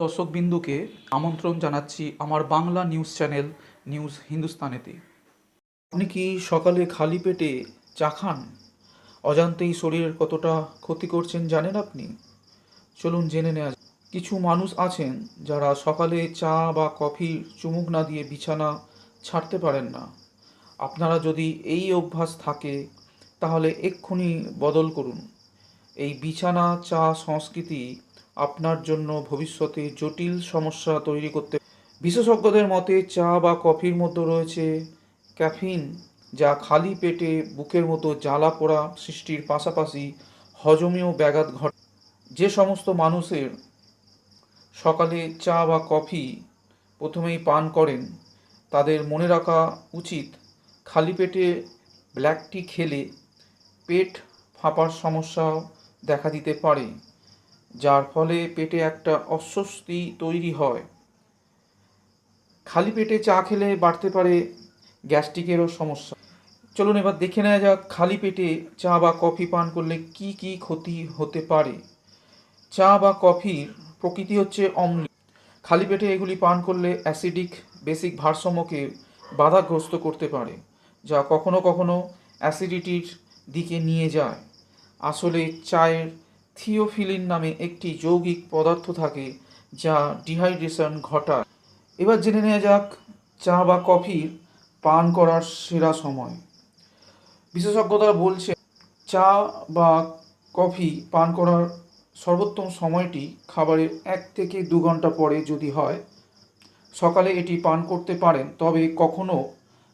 দর্শকবিন্দুকে আমন্ত্রণ জানাচ্ছি আমার বাংলা নিউজ চ্যানেল নিউজ হিন্দুস্তানেতে। আপনি কি সকালে খালি পেটে চা খান? অজান্তেই শরীরের কতটা ক্ষতি করছেন জানেন আপনি? চলুন জেনে নেওয়া। কিছু মানুষ আছেন যারা সকালে চা বা কফির চুমুক না দিয়ে বিছানা ছাড়তে পারেন না। আপনারা যদি এই অভ্যাস থাকে, তাহলে এক্ষুনি বদল করুন। এই বিছানা চা সংস্কৃতি আপনার জন্য ভবিষ্যতে জটিল সমস্যা তৈরি করতে বিশেষজ্ঞদের মতে চা বা কফির মধ্যে রয়েছে ক্যাফিন, যা খালি পেটে বুকের মতো জ্বালা পোড়া সৃষ্টির পাশাপাশি হজমেও ব্যাঘাত ঘটে। যে সমস্ত মানুষের সকালে চা বা কফি প্রথমেই পান করেন, তাদের মনে রাখা উচিত খালি পেটে ব্ল্যাক টি খেলে পেট ফাঁপার সমস্যাও দেখা দিতে পারে। যার ফলে পেটে একটা অস্বস্তি তৈরি হয়। খালি পেটে চা খেলে বাড়তে পারে গ্যাস্ট্রিকেরও সমস্যা। চলুন এবার দেখে নেওয়া যাক, খালি পেটে চা বা কফি পান করলে কি কি ক্ষতি হতে পারে? চা বা কফির প্রকৃতি হচ্ছে অম্ল। খালি পেটে এগুলি পান করলে অ্যাসিডিক বেসিক ভারসাম্যকে বাধাগ্রস্ত করতে পারে, যা কখনো কখনো অ্যাসিডিটির দিকে নিয়ে যায়। আসলে চায়ের থিওফিলিন নামে একটি যৌগিক পদার্থ থাকে, যা ডিহাইড্রেশন ঘটায়। এবার জেনে নেওয়া যাক চা বা কফির পান করার সেরা সময়। বিশেষজ্ঞরা বলছে, চা বা কফি পান করার সর্বোত্তম সময়টি খাবারের এক থেকে দু ঘণ্টা পরে যদি হয়। সকালে এটি পান করতে পারেন, তবে কখনো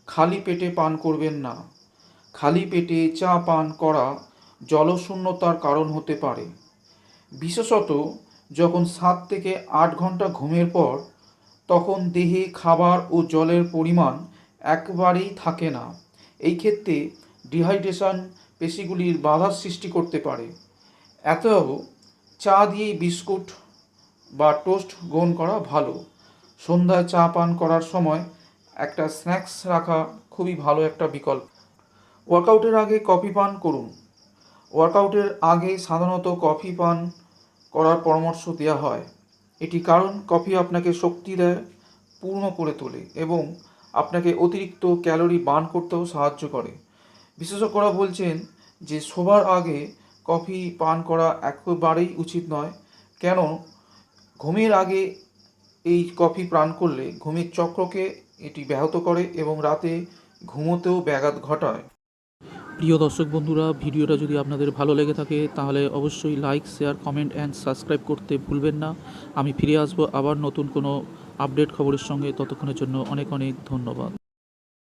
খালি পেটে পান করবেন না। খালি পেটে চা পান করা জলশূন্যতার কারণ হতে পারে। বিশেষত যখন সাত থেকে আট ঘণ্টা ঘুমের পর, তখন দেহে খাবার ও জলের পরিমাণ একবারেই থাকে না। এই ক্ষেত্রে ডিহাইড্রেশন পেশিগুলির বাধার সৃষ্টি করতে পারে। এতএব চা দিয়েই বিস্কুট বা টোস্ট গ্রহণ করা ভালো। সন্ধ্যায় চা পান করার সময় একটা স্ন্যাক্স রাখা খুবই ভালো একটা বিকল্প। ওয়ার্কআউটের আগে কফি পান করুন। ওয়ার্কআউটের আগে সাধারণত কফি পান করার পরামর্শ দেওয়া হয়। এটি কারণ কফি আপনাকে শক্তি দেয়, পূর্ণ করে তোলে এবং আপনাকে অতিরিক্ত ক্যালোরি বার্ন করতেও সাহায্য করে। বিশেষজ্ঞরা বলছেন যে শোবার আগে কফি পান করা একেবারেই উচিত নয়, কেন? ঘুমের আগে এই কফি পান করলে ঘুমের চক্রকে এটি ব্যাহত করে এবং রাতে ঘুমোতেও ব্যাঘাত ঘটায়। প্রিয় দর্শক বন্ধুরা, ভিডিওটা যদি আপনাদের ভালো লেগে থাকে, তাহলে অবশ্যই like share comment and subscribe করতে ভুলবেন না। আমি ফিরে আসব আবার নতুন কোনো আপডেট খবরের সঙ্গে। ততক্ষণের জন্য অনেক অনেক ধন্যবাদ।